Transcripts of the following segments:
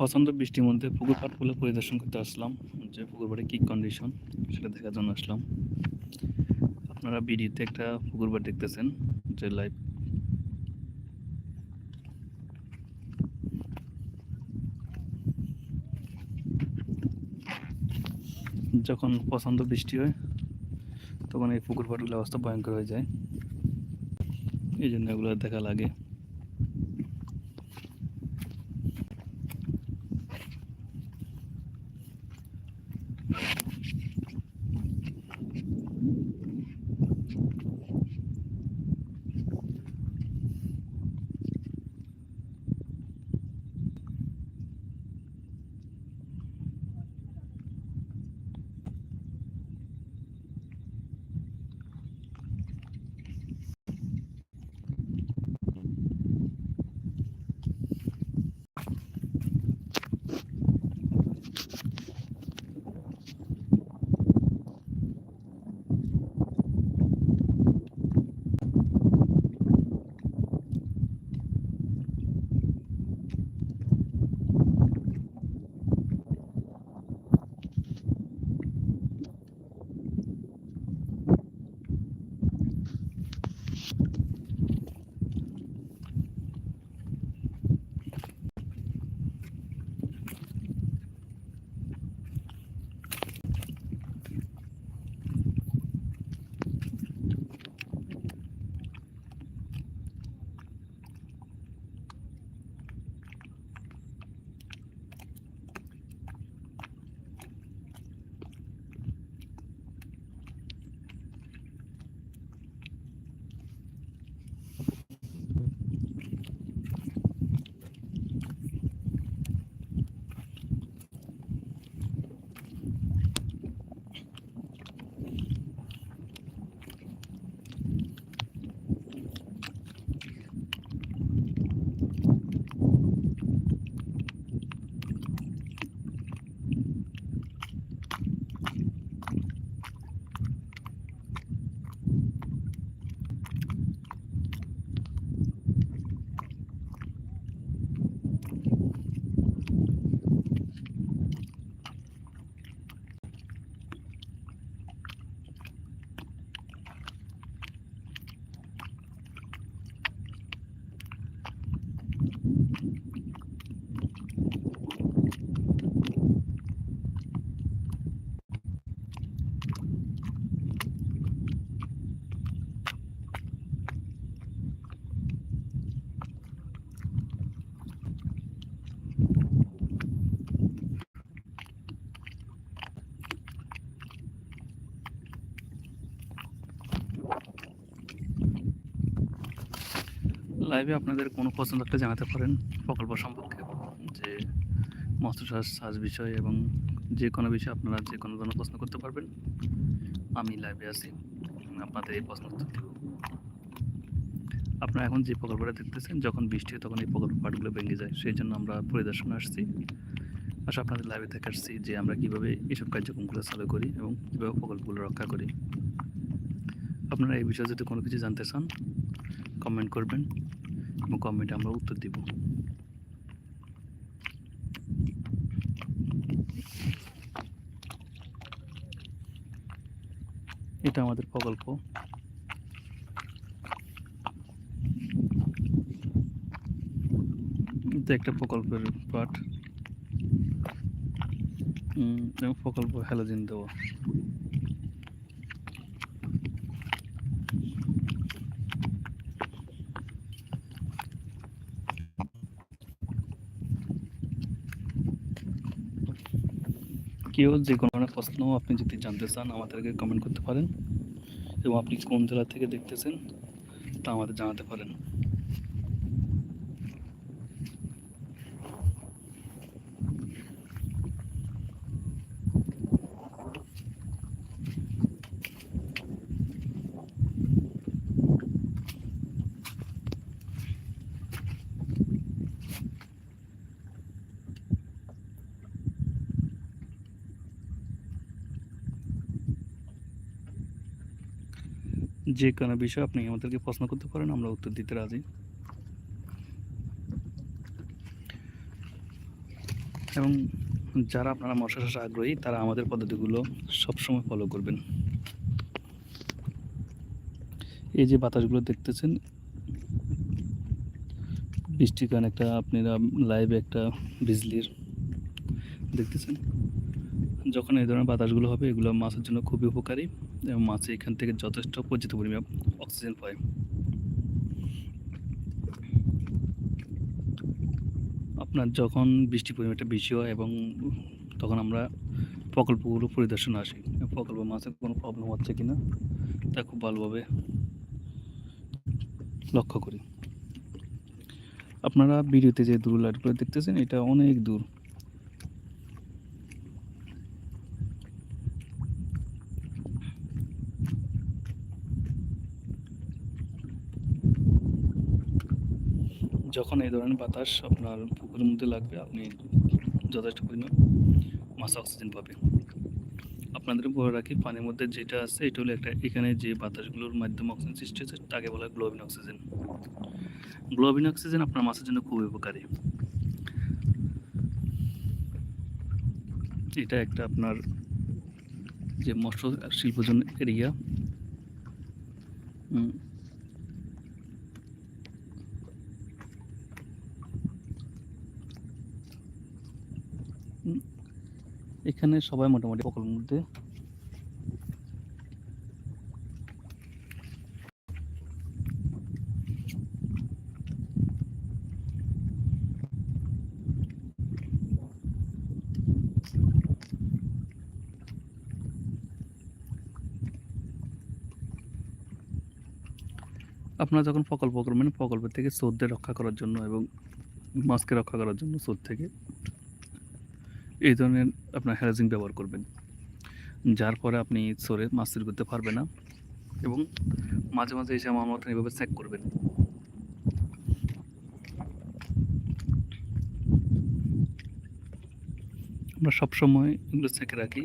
পছন্দ বৃষ্টির মধ্যে পুকুর পাড়গুলো পরিদর্শন করতে আসলাম, যে পুকুর পাড়ে কী কন্ডিশন সেটা দেখার জন্য আসলাম। আপনারা ভিডিওতে একটা পুকুর পাড় দেখতেছেন, যে লাইভ যখন পছন্দ বৃষ্টি হয়, তখন এই পুকুর পাড়গুলোর অবস্থা ভয়ঙ্কর হয়ে যায়। এই জন্য এগুলো দেখা লাগে। লাইভে আপনাদের কোনো পছন্দ একটা জানাতে পারেন প্রকল্প সম্পর্কে? যে মৎস্য চাষ চাষ বিষয় এবং যে কোনো বিষয়ে আপনারা যে কোনো ধরনের প্রশ্ন করতে পারবেন, আমি লাইভে আছি। আপনাদের এই প্রশ্ন আপনারা এখন যে প্রকল্পটা দেখতেছেন, যখন বৃষ্টি হয় তখন এই প্রকল্প পাটগুলো ভেঙে যায়, সেই জন্য আমরা পরিদর্শনে আসছি। আসলে আপনাদের লাইভে থেকে আসছি যে আমরা কীভাবে এইসব কার্যক্রমগুলো চালু করি এবং কীভাবে প্রকল্পগুলো রক্ষা করি। আপনারা এই বিষয়ে যদি কোনো কিছু জানতে চান কমেন্ট করবেন। এবং কমেন্টে আমরা উত্তর দিব। এটা আমাদের প্রকল্প। এটা একটা প্রকল্পের এবং প্রকল্প হ্যালোজিন দেওয়া। কেউ যে কোনো প্রশ্ন আপনি যদি জানতে চান, আমাদেরকে কমেন্ট করতে পারেন এবং আপনি কোন জেলা থেকে দেখতেছেন তা আমাদের জানাতে পারেন। যে কোনো বিষয়ে আপনি আমাদেরকে প্রশ্ন করতে পারেন, আমরা উত্তর দিতে রাজি। এবং যারা আপনারা মশা চাষে আগ্রহী, তারা আমাদের পদ্ধতিগুলো সবসময় ফলো করবেন। এই যে বাতাসগুলো দেখতেছেন, বৃষ্টির কারণে একটা, আপনারা লাইভে একটা বিজলির দেখতেছেন। যখন এই ধরনের বাতাসগুলো হবে, এগুলো মাছের জন্য খুবই উপকারী এবং মাছ এখান থেকে যথেষ্ট পর্যাপ্ত পরিমাণ অক্সিজেন পায়। আপনার যখন বৃষ্টির পরিমাণটা বেশি হয় এবং তখন আমরা প্রকল্পগুলো পরিদর্শন আসি, প্রকল্প মাছের কোনো প্রবলেম হচ্ছে কি না তা খুব ভালোভাবে লক্ষ্য করি। আপনারা ভিডিওতে যে দূর লাইটগুলো দেখতেছেন, এটা অনেক দূর। যখন এই ধরনের বাতাস আপনার পুকুরের মধ্যে লাগবে, আপনি যথেষ্ট পরিমাণ মাছ অক্সিজেন পাবে আপনাদের বলে রাখি, পানির মধ্যে যেটা আছে, এটা হলো একটা এখানে যে বাতাসগুলোর মাধ্যমে অক্সিজেন সৃষ্টি হচ্ছে তাকে বলা হয় গ্লোবিন অক্সিজেন গ্লোবিন অক্সিজেন আপনার মাছের জন্য খুবই উপকারী। এটা একটা আপনার যে মৎস্য শিল্পজন এরিয়া এখানে সবাই মোটামুটি প্রকল্পের মধ্যে। আপনারা যখন প্রকল্প করবেন প্রকল্প থেকে স্রোতদের রক্ষা করার জন্য এবং মাছকে রক্ষা করার জন্য স্রোত থেকে এই ধরনের আপনার হ্যারাজিং ব্যবহার করবেন। যার পরে আপনি সরে মাছ চুরি করতে পারবেন না এবং মাঝে মাঝে এসে আমার মতন এইভাবে চেক করবেন। আমরা সবসময় এগুলো চেকে রাখি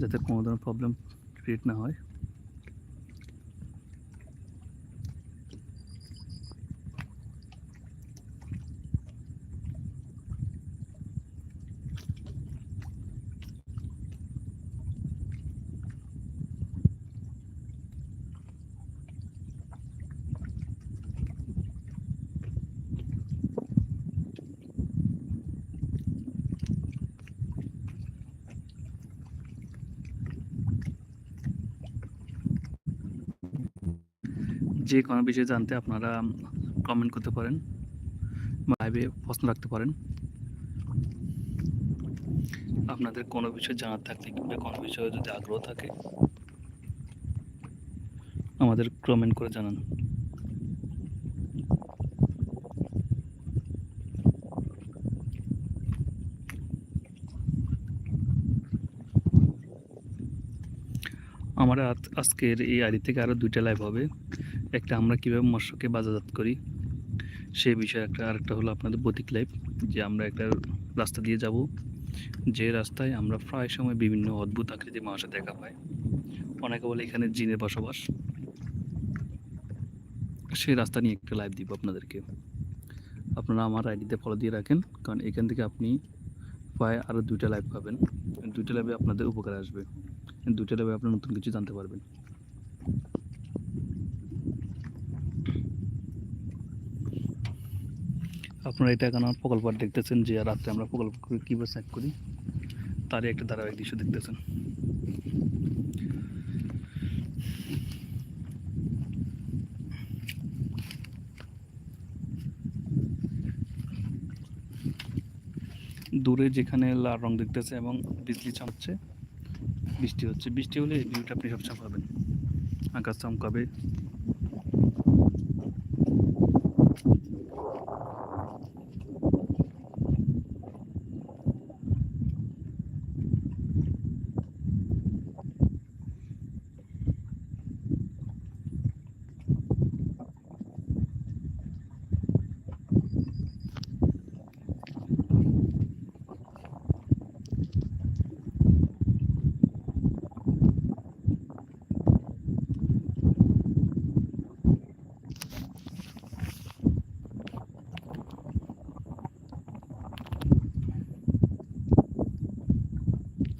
যাতে কোনো ধরনের প্রবলেম ক্রিয়েট না হয়। যে কোনো বিষয়ে জানতে আপনারা কমেন্ট করতে পারেন লাইভে প্রশ্ন রাখতে পারেন। আপনাদের কোনো বিষয় জানার থাকলে কিংবা কোনো বিষয়ে যদি আগ্রহ থাকে, আমাদের কমেন্ট করে জানান। আমার আজ- আজকের এই আড়ি থেকে আরও দুইটা লাইভ হবে। একটা আমরা কীভাবে মৎস্যকে বাজারজাত করি, সে বিষয়ে একটা, আরেকটা হলো আপনাদের বতিক লাইভ যে আমরা একটা রাস্তা দিয়ে যাব। যে রাস্তায় আমরা প্রায় সময় বিভিন্ন অদ্ভুত আকৃতির মানুষের দেখা পাই। অনেকে বলে এখানে জিনের বসবাস। সেই রাস্তা নিয়ে একটা লাইভ দিব আপনাদেরকে। আপনারা আমার আইডিতে ফলো দিয়ে রাখেন, কারণ এখান থেকে আপনি প্রায় আরও দুইটা লাইভ পাবেন। দুইটা লাইভে আপনাদের উপকার আসবে। দুইটা লাইভে আপনি নতুন কিছু জানতে পারবেন। আপনারা এটা এখন প্রকল্প দেখতেছেন যে রাত্রে আমরা প্রকল্প কীভাবে চেক করি, তারই একটা ধারাবাহিক দৃশ্য দেখতেছেন। দূরে যেখানে লাল রং দেখতেছে এবং বিজলি চমকছে বৃষ্টি হচ্ছে। বৃষ্টি হলে এই ভিউটা আপনি সবসময় পাবেন। আকাশ চমকাবে।